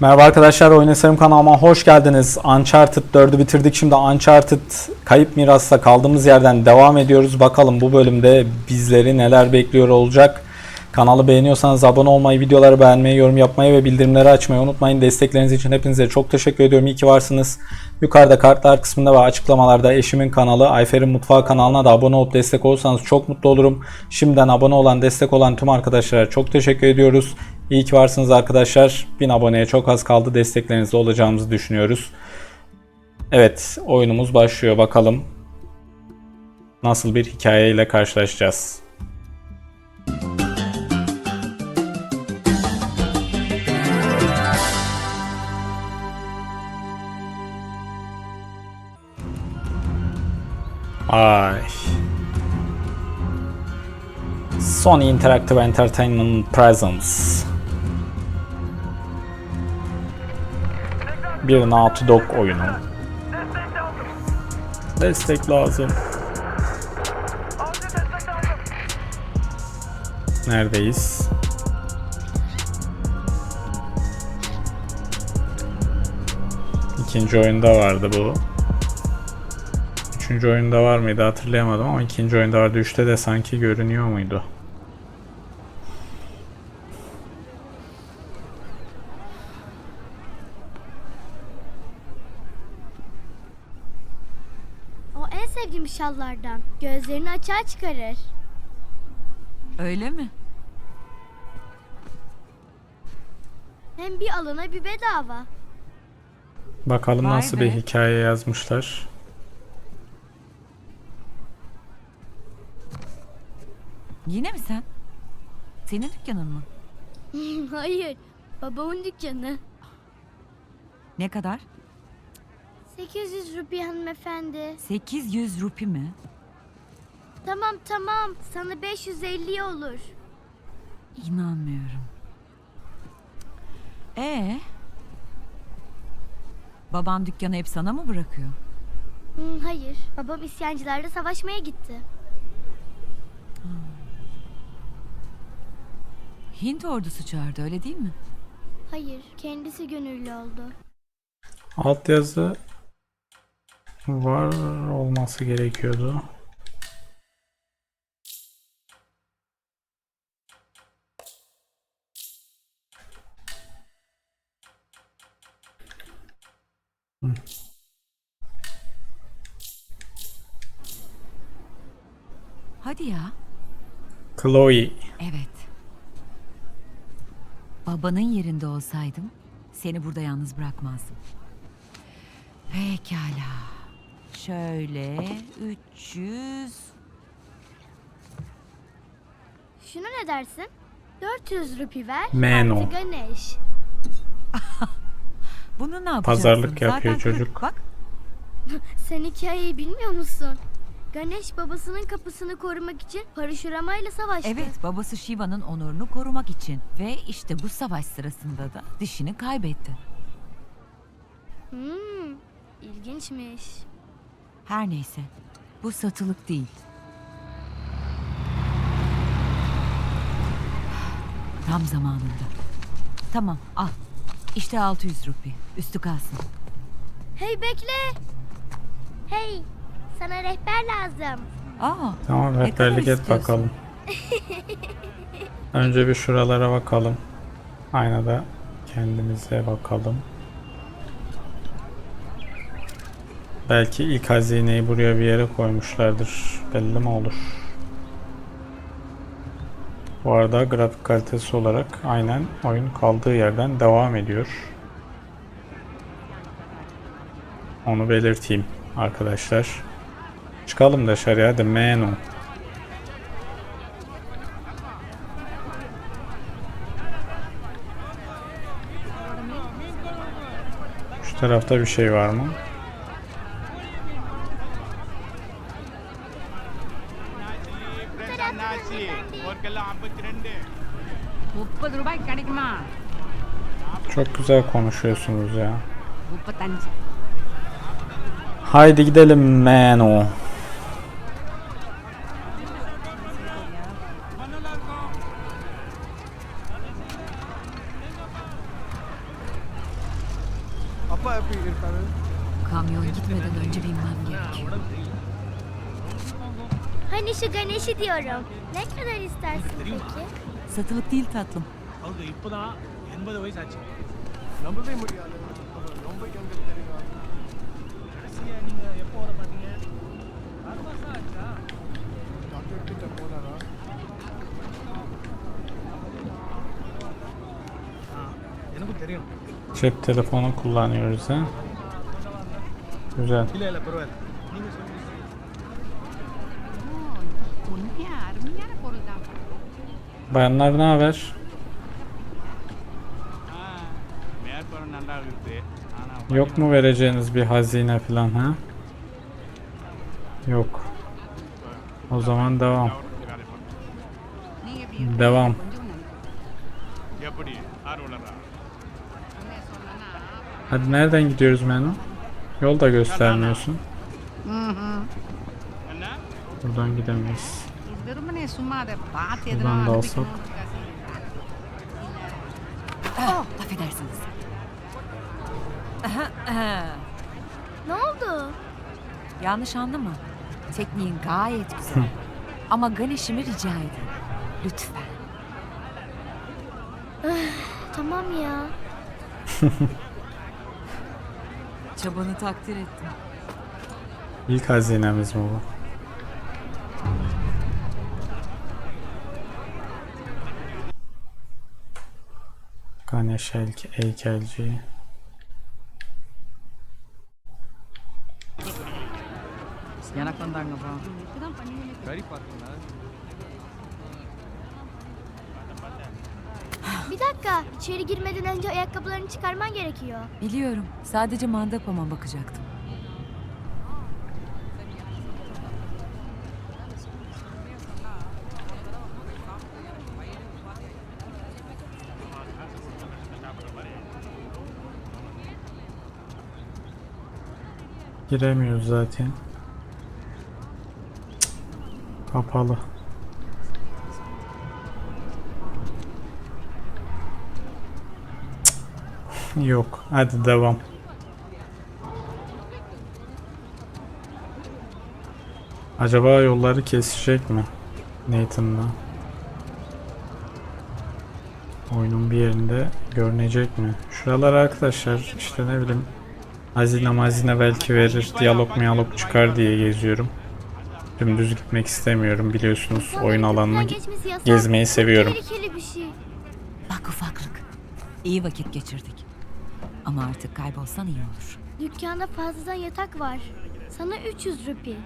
Merhaba arkadaşlar, Oyun kanalıma hoş geldiniz. Uncharted 4'ü bitirdik. Şimdi Uncharted Kayıp Miras'ta kaldığımız yerden devam ediyoruz. Bakalım bu bölümde bizleri neler bekliyor olacak. Kanalı beğeniyorsanız abone olmayı, videoları beğenmeyi, yorum yapmayı ve bildirimleri açmayı unutmayın. Destekleriniz için hepinize çok teşekkür ediyorum. İyi ki varsınız. Yukarıda kartlar kısmında ve açıklamalarda eşimin kanalı Ayfer'in Mutfağı kanalına da abone olup destek olursanız çok mutlu olurum. Şimdiden abone olan, destek olan tüm arkadaşlara çok teşekkür ediyoruz. İyi ki varsınız arkadaşlar. 1000 aboneye çok az kaldı. Desteklerinizle olacağımızı düşünüyoruz. Evet, oyunumuz başlıyor. Bakalım nasıl bir hikayeyle karşılaşacağız. Ay. Sony Interactive Entertainment Presents. Bir Naughty Dog oyunu. Destek lazım. Neredeyiz? İkinci oyunda vardı bu. Üçüncü oyunda var mıydı hatırlayamadım ama ikinci oyunda vardı. Üçte de sanki görünüyor muydu? O en sevdiğim şallardan. Gözlerini açığa çıkarır. Öyle mi? Hem bir alana bir bedava. Bakalım Vay nasıl be. bir hikaye yazmışlar. Yine mi sen? Senin dükkanın mı? Hayır. Babamın dükkanı. Ne kadar? 800 rupi hanımefendi. 800 rupi mi? Tamam tamam. Sana 550 olur. İnanmıyorum. Ee? Baban dükkanı hep sana mı bırakıyor? Hmm, hayır. Babam isyancılarla savaşmaya gitti. Hint ordusu çağırdı öyle değil mi? Hayır. Kendisi gönüllü oldu. Altyazı var olması gerekiyordu. Hadi ya. Chloe. Evet. Babanın yerinde olsaydım seni burada yalnız bırakmazdım. Pekala. Şöyle 300 Şuna ne dersin? 400 rupi ver. Meno. Artı Ganesh. Bunu ne yapacaksın? Pazarlık yapıyor Zaten kırk. çocuk. Bak Sen hikayeyi bilmiyor musun? Ganesh babasının kapısını korumak için parşuramayla savaştı. Evet, babası Shiva'nın onurunu korumak için ve işte bu savaş sırasında da dişini kaybetti. Hmm, ilginçmiş. Her neyse, bu satılık değil. Tam zamanında. Tamam, al. İşte 600 rupi. Üstü kalsın. Hey bekle. Hey, sana rehber lazım. Aa, Tamam Ne rehberlik et istiyorsun? bakalım. Önce bir şuralara bakalım. Aynada kendimize bakalım. Belki ilk hazineyi buraya bir yere koymuşlardır. Belli mi olur? Bu arada grafik kalitesi olarak aynen oyun kaldığı yerden devam ediyor. Onu belirteyim arkadaşlar. Çıkalım dışarıya hadi menu. Şu tarafta bir şey var mı? Çok güzel konuşuyorsunuz ya. Haydi gidelim meno. Kamyon gitmeden önce binmem gerek. Hani şu Ganesh'i diyorum. Ne kadar istersin peki? Satılık değil tatlım. ஐம்பது வயசு ஆச்சு நம்பவே முடியாது ரொம்ப யங் தெரியுமா கடைசியாக நீங்கள் எப்போ வர பார்த்தீங்க ஆறு மாதம் ஆச்சா டாக்டர் கிட்ட போனாரா எனக்கு தெரியும் Cep telefonu kullanıyoruz ha. Güzel. இல்லை இல்லை பரவாயில்ல நீங்கள் சொல்லுங்கள் Bayanlar ne haber? Yok mu vereceğiniz bir hazine falan ha? Yok. O zaman devam. Devam. Hadi nereden gidiyoruz Menu? Yol da göstermiyorsun. Buradan gidemeyiz. Buradan da alsak. Yanlış anlama. Tekniğin gayet güzel. Ama Ganesh'imi rica edin. Lütfen. Tamam ya. Çabanı takdir ettim. İlk hazinemiz mi bu? Ganesh heyke- heykelci. வந்தாங்கப்பா Bir dakika. İçeri girmeden önce ayakkabılarını çıkarman gerekiyor. Biliyorum. Sadece mandapama bakacaktım. Giremiyoruz zaten. Kapalı. Yok. Hadi devam. Acaba yolları kesecek mi? Nathan'la. Oyunun bir yerinde görünecek mi? Şuralar arkadaşlar işte ne bileyim Hazine mazine belki verir, diyalog miyalog çıkar diye geziyorum. Dümdüz gitmek istemiyorum biliyorsunuz oyun yasak. gezmeyi seviyorum. Tehlikeli bir şey. Bak ufaklık. İyi vakit geçirdik. Ama artık kaybolsan iyi olur. Dükkanda fazladan yatak var. Sana 300 rupi.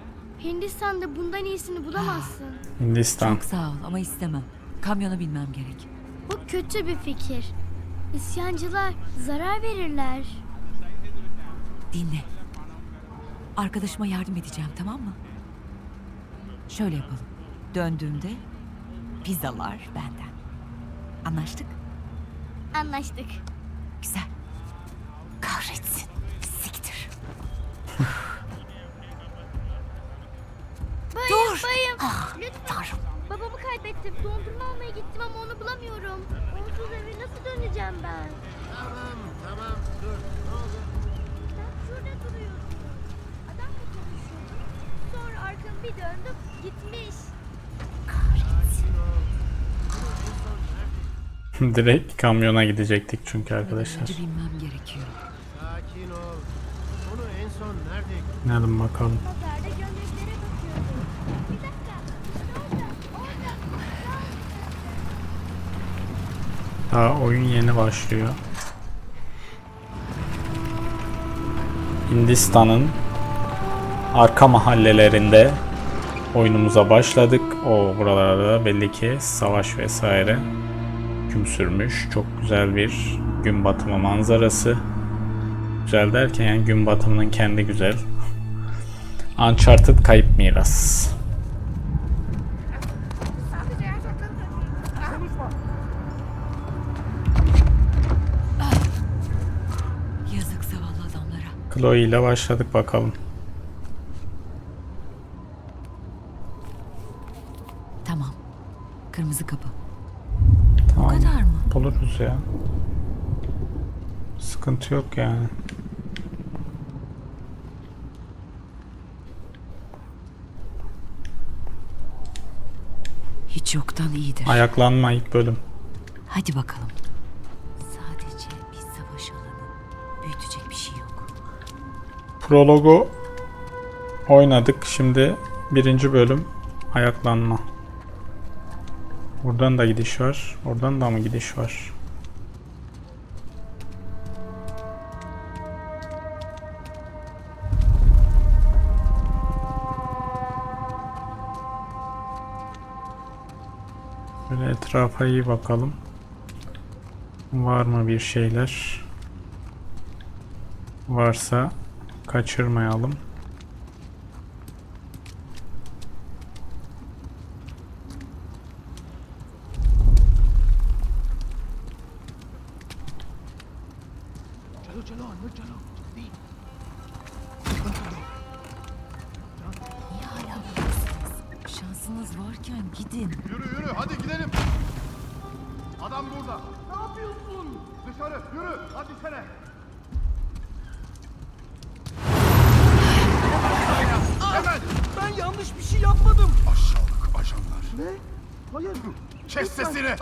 Hindistan'da bundan iyisini bulamazsın. Hindistan. Çok sağ ol ama istemem. Kamyona binmem gerek. Bu kötü bir fikir. İsyancılar zarar verirler. Dinle. Arkadaşıma yardım edeceğim tamam mı? Şöyle yapalım. Döndüğümde pizzalar benden. Anlaştık? Anlaştık. Güzel. Kahretsin. Siktir. Bayım, Dur. bayım. Ah, Lütfen. Tanrım. Babamı kaybettim. Dondurma almaya gittim ama onu bulamıyorum. Onsuz eve nasıl döneceğim ben? Tamam tamam dur ne oldu? Sen şurada duruyordun. Adamla konuşuyordum. Sonra arkamı bir döndüm. Gitmiş. Direkt kamyona gidecektik çünkü arkadaşlar. Önce binmem gerekiyor. Sakin ol. Onu en son nerede Gidelim bakalım. Daha oyun yeni başlıyor. Hindistan'ın arka mahallelerinde oyunumuza başladık. O buralarda belli ki savaş vesaire hüküm sürmüş. Çok güzel bir gün batımı manzarası. Güzel derken yani gün batımının kendi güzel. Uncharted kayıp miras. Chloe ile başladık bakalım. Sıkıntı yok yani. Hiç yoktan iyidir. Ayaklanma ilk bölüm. Hadi bakalım. Sadece bir savaş alanı. Büyütecek bir şey yok. Prologu oynadık. Şimdi birinci bölüm ayaklanma. Buradan da gidiş var. Oradan da mı gidiş var? Etrafa iyi bakalım. Var mı bir şeyler? Varsa kaçırmayalım. Şansınız varken gidin. Yürü yürü hadi gidelim. Adam burada. Ne yapıyorsun? Dışarı yürü hadi sene. Hemen. Ben yanlış bir şey yapmadım. Aşağılık ajanlar. Ne? Hayır. Kes sesini.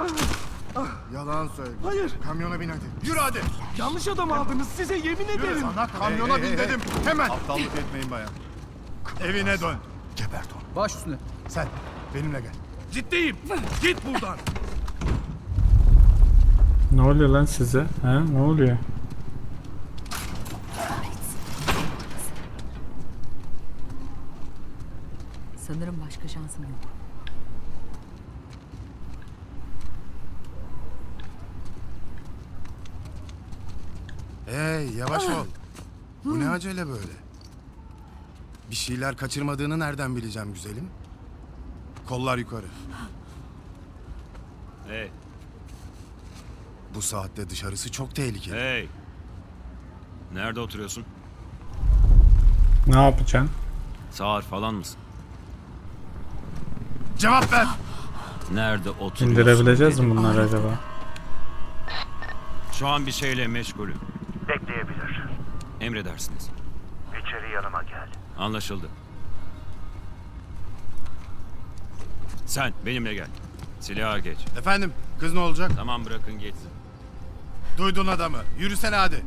Yalan söyle. Hayır. Kamyona bin hadi. Yürü hadi. Yanlış adam aldınız size yemin ederim. Sana kamyona bin dedim. Hemen. Aptallık etmeyin bayan. Evine dön. Gebert onu. Baş üstüne. Sen benimle gel. Ciddiyim. Git buradan. Ne oluyor lan size? He? Ne oluyor? Sanırım başka şansım yok. Hey yavaş ol. Bu ne acele böyle? Bir şeyler kaçırmadığını nereden bileceğim güzelim? Kollar yukarı. Hey, Bu saatte dışarısı çok tehlikeli. hey. Nerede oturuyorsun? Ne yapacaksın? Sağır falan mısın? Cevap ver! Nerede oturuyorsun? İndirebileceğiz mi bunları acaba? Şu an bir şeyle meşgulüm. Bekleyebilir. Emredersiniz. İçeri yanıma gel. Anlaşıldı. Sen benimle gel. Silaha geç. Efendim kız ne olacak? Tamam bırakın geçsin. Duydun adamı. Yürüsene hadi.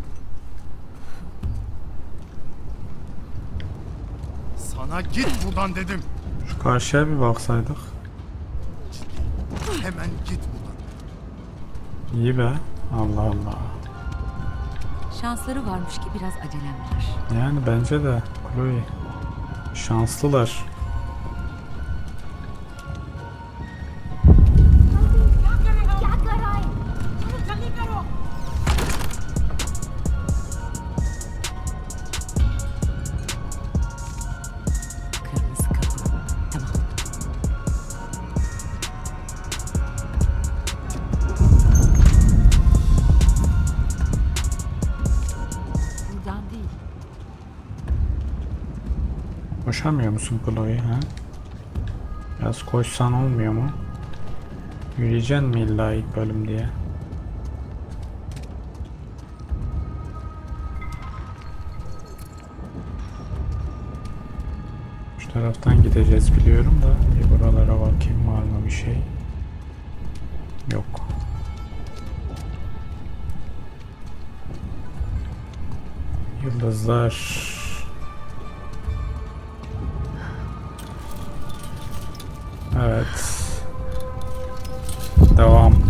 Sana git buradan dedim. Şu karşıya bir baksaydık. Hemen git buradan. İyi be. Allah Allah. Şansları varmış ki biraz acelem var. Yani bence de Chloe. Şanslılar. Koşamıyor musun Chloe ha? Biraz koşsan olmuyor mu? Yürüyeceksin mi illa ilk bölüm diye? Şu taraftan gideceğiz biliyorum da bir buralara bakayım var mı bir şey? Yok. Yıldızlar. Evet. Devam.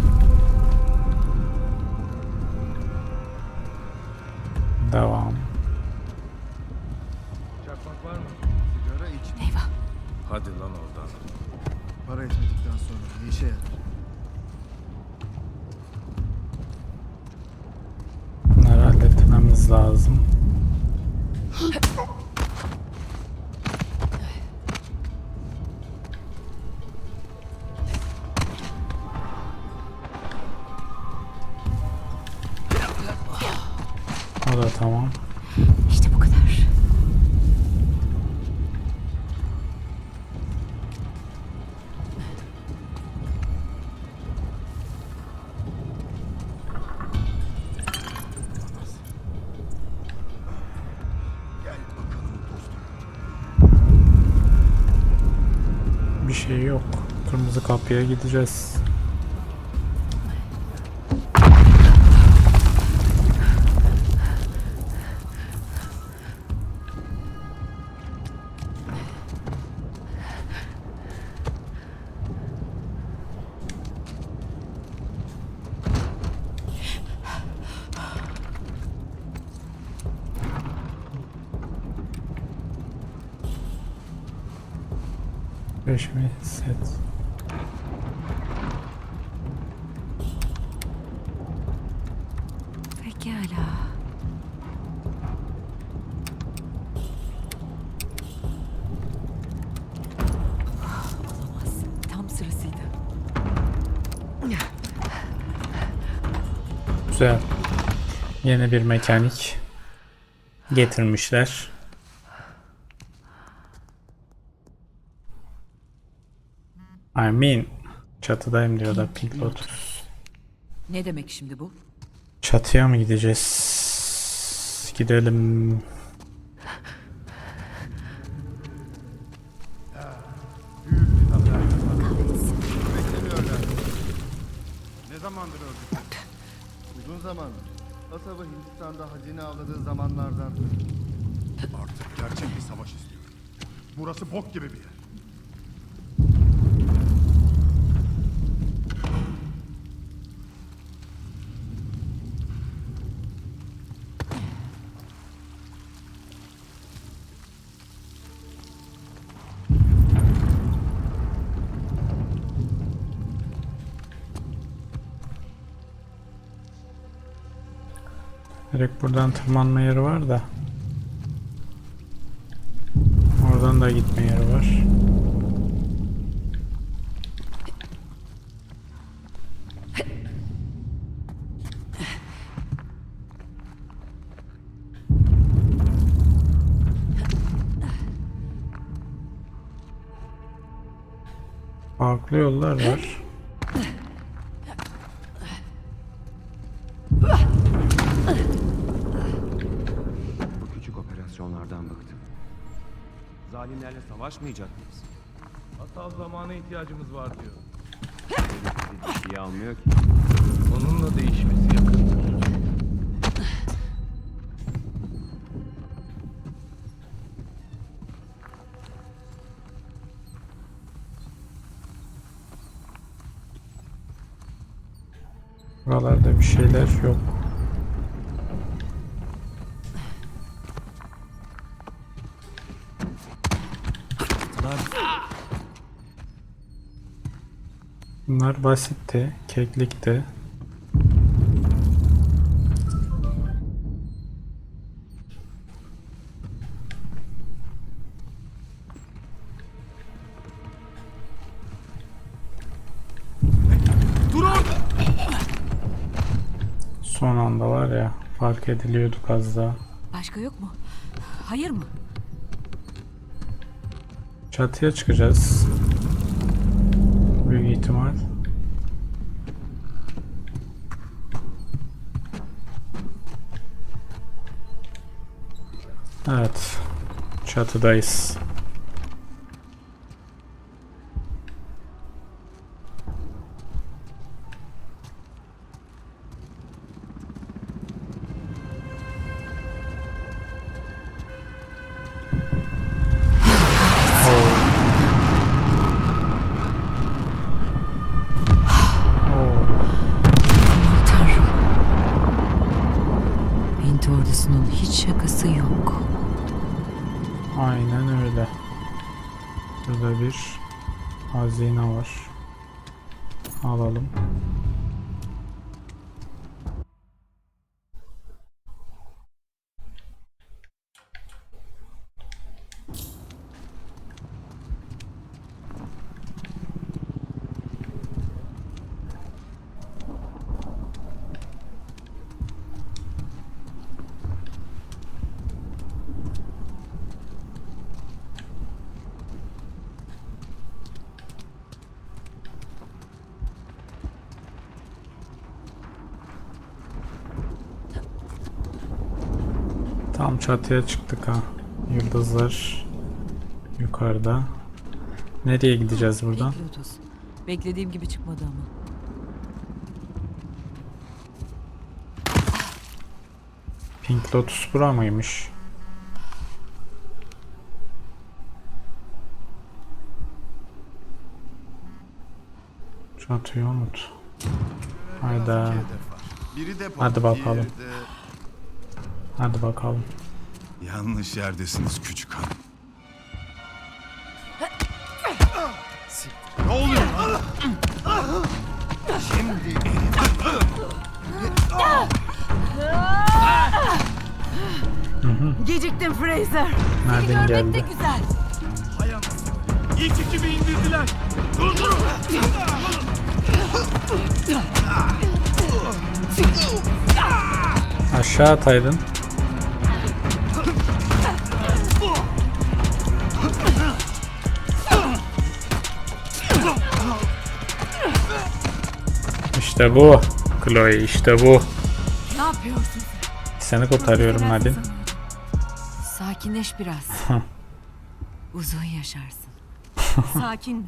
O da tamam. İşte bu kadar. Bir şey yok. Kırmızı kapıya gideceğiz. Beşimi set. Pekala. Olamaz. Tam sırasıydı. Güzel. Yeni bir mekanik getirmişler. I mean çatıdayım diyor da Pink Lotus. Ne demek şimdi bu? Çatıya mı gideceğiz? Gidelim. Ne zamandır öldü? Uzun zamandır. Kasaba Hindistan'da hazine avladığı zamanlardan. Artık gerçek bir savaş istiyorum. Burası bok gibi bir yer. Direkt buradan tırmanma yeri var da. Oradan da gitme yeri var. Farklı yollar var. Operasyonlardan bıktım. Zalimlerle savaşmayacak mıyız? Hata zamana ihtiyacımız var diyor. Bizi ciddiye almıyor ki. Onunla değişmesi yakındır. Buralarda bir şeyler yok. Bunlar basitti, keklikti. Son anda var ya fark ediliyorduk az daha. Başka yok mu? Hayır mı? Çatıya çıkacağız. Tomorrow. At mine. That chat today's Aynen öyle. Burada bir hazine var. Alalım. Tam çatıya çıktık ha. Yıldızlar yukarıda. Nereye gideceğiz buradan? Peki Lotus. Beklediğim gibi çıkmadı ama. Pink Lotus bura mıymış? Çatıyı unut. Hayda. Hadi bakalım. De- Hadi bakalım. Yanlış yerdesiniz küçük hanım. Ne oluyor lan? Şimdi Geciktim Fraser. Nereden geldi? güzel. İlk ekibi indirdiler. Durdurun. Aşağı ataydın. İşte bu. Chloe işte bu. Ne yapıyorsun? Seni kurtarıyorum Nadine. Sakinleş biraz. Uzun yaşarsın. Sakin mi?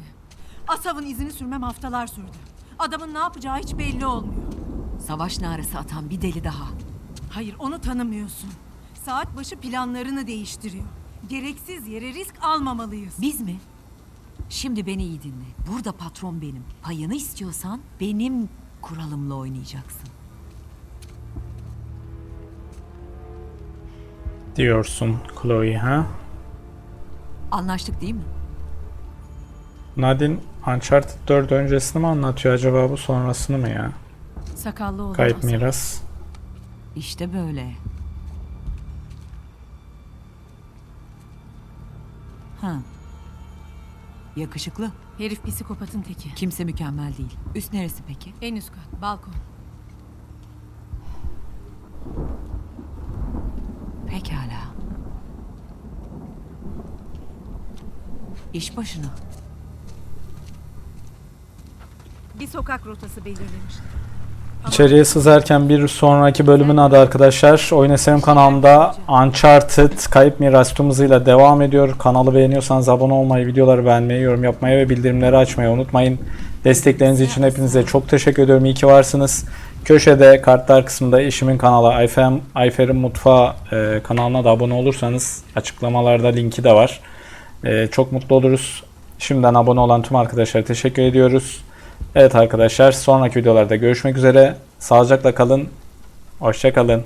Asav'ın izini sürmem haftalar sürdü. Adamın ne yapacağı hiç belli olmuyor. Savaş narası atan bir deli daha. Hayır onu tanımıyorsun. Saat başı planlarını değiştiriyor. Gereksiz yere risk almamalıyız. Biz mi? Şimdi beni iyi dinle. Burada patron benim. Payını istiyorsan benim kuralımla oynayacaksın. Diyorsun Chloe ha? Anlaştık değil mi? Nadine Uncharted 4 öncesini mi anlatıyor acaba bu sonrasını mı ya? Sakallı olan Kayıp miras. İşte böyle. Ha. Yakışıklı. Herif psikopatın teki. Kimse mükemmel değil. Üst neresi peki? En üst kat, balkon. Pekala. İş başına. Bir sokak rotası belirlemişler. İçeriye sızarken bir sonraki bölümün adı arkadaşlar. Oyun Eserim kanalımda Uncharted Kayıp Miras hızıyla devam ediyor. Kanalı beğeniyorsanız abone olmayı, videoları beğenmeyi, yorum yapmayı ve bildirimleri açmayı unutmayın. Destekleriniz için hepinize çok teşekkür ediyorum. İyi ki varsınız. Köşede kartlar kısmında eşimin kanalı Ayfer, Ayfer'in Mutfağı e, kanalına da abone olursanız açıklamalarda linki de var. E, çok mutlu oluruz. Şimdiden abone olan tüm arkadaşlara teşekkür ediyoruz. Evet arkadaşlar sonraki videolarda görüşmek üzere. Sağlıcakla kalın. Hoşça kalın.